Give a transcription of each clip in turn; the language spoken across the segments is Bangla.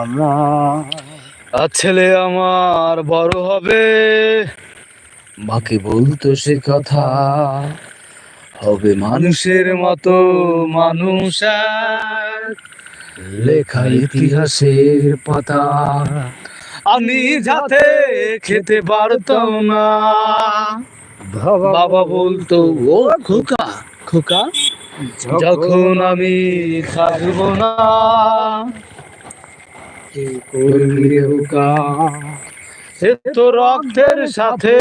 আমার ছেলে আমার বড় হবে মাকে বলতো সে কথা, হবে মানুষের মতো মানুষ। লেখা ইতিহাসের পাতা, আমি যাতে খেতে পারতাম না বাবা বলতো, ও খোকা খোকা যখন আমি থাকব না সে তো রক্তের সাথে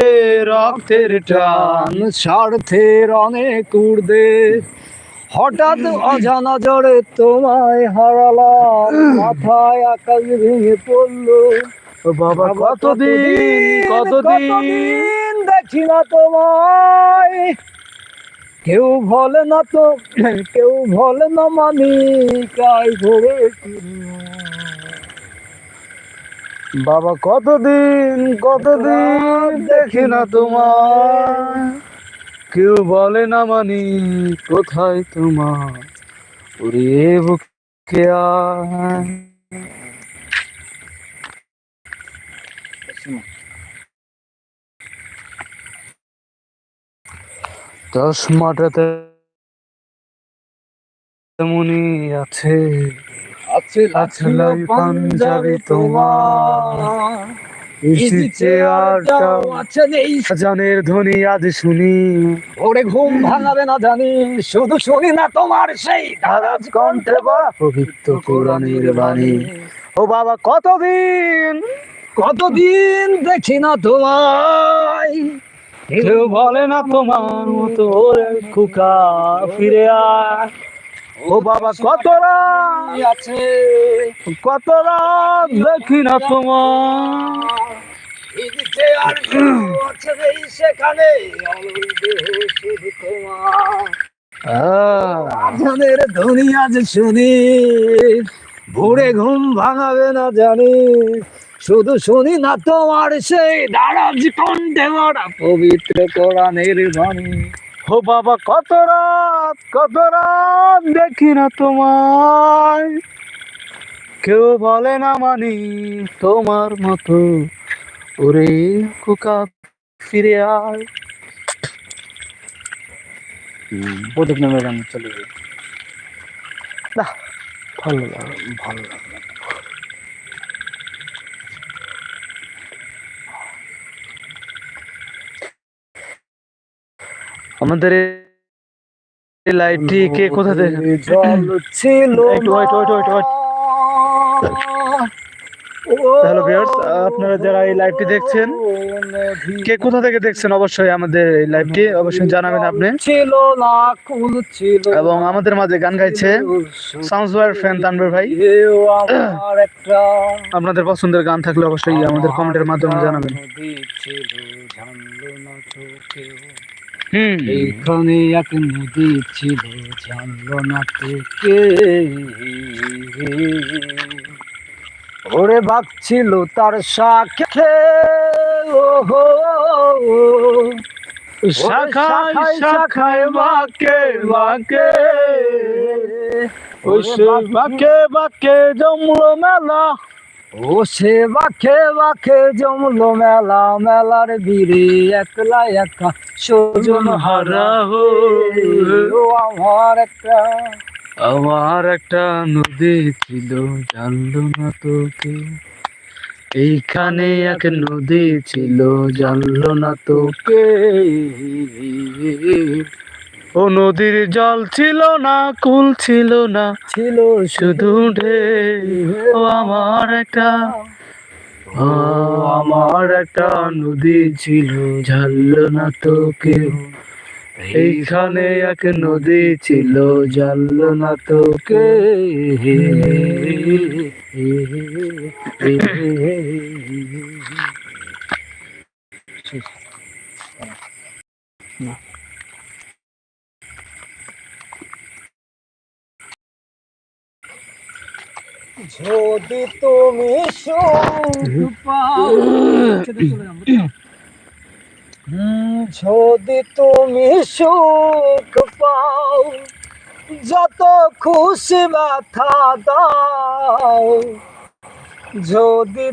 রক্তের টান স্বার্থের অনেক উর্দে। হঠাৎ অজানা জড়ে তোমায় হারালাম মাথায় আকাশ ভেঙে পড়ল। বাবা কতদিন? কতদিন দেখি না তোমায়। কেউ বলে না তো, কেউ বলে না মানি কাই ঘরে বাবা কতদিন কতদিন দেখি না তোমার কেউ বলে না মানি, কোথায় তোমার ওরে বুকে আয়। চশমাটাতে তেমনি আছে। আছে লাছলাই পাঞ্জাবি তোমার। আছে নেই। জানের ধ্বনি আজ শুনি। ওরে ঘুম ভাঙাবে না জানি শুধু শুনি না তোমার সেই ধারাজ কণ্ঠে বলা পবিত্র কোরআনের বাণী। ও বাবা কতদিন? কতদিন দেখি না তোমায়? কেউ বলে না তোমার মতো খুকা ফিরে আয়। ও বাবা কত রাত আছে? কত রাত দেখি না তোমার। আর আছে সেখানে আজানের ধ্বনি আজ শুনি ভোরে ঘুম ভাঙাবে না জানি। শুধু শুনি না তোমার সেই দারাজ কণ্ঠে মরা পবিত্র কোরআনের বাণী ও বাবা কত রাত কত রাত দেখি না তোমায়। কেউ বলে না মানি তোমার মতো। ওরে কুকা ফিরে আয়। প্রদীপ নামে গান চলে যাবে ভালো লাগে ভালো লাগে আমাদের লাইটটি কে কোথা থেকে? ছিল. হ্যালো ভিউয়ার্স আপনারা যারা এই লাইভটি দেখছেন কে কোথা থেকে দেখছেন অবশ্যই আমাদের এই লাইভটি অবশ্যই জানাবেন আপনি। এবং আমাদের মাঝে গান গাইছে ফ্যান তানভীর ভাই। আপনাদের পছন্দের গান থাকলে অবশ্যই আমাদের কমেন্টের মাধ্যমে জানাবেন। এইখানে এক নদী ছিল জানলো না তো কে। ওরে বাঘ ছিল তার সাক্ষে ও হো শাখায় শাখায় বাকে বাকে ওই বাকে বাকে জমলো মেলা। ও সে বাখে বাখে জমলো মেলা, মেলার বীরে একলা একা, সজন হারা ও আমার একটা আমার একটা নদী ছিল, জানলো না তো কেউ এইখানে এক নদী ছিল, জানলো না তো কে ও নদীর জল ছিল না কুল ছিল না। ছিল শুধু ঢে ও আমার একটা ও আমার একটা নদী ছিল জানলো না তো কেউ। এইখানে এক নদী ছিল জানলো না তো কে যদি তুমি যদি তুমি সুখ পাও যত খুশি মাথা দাও। যদি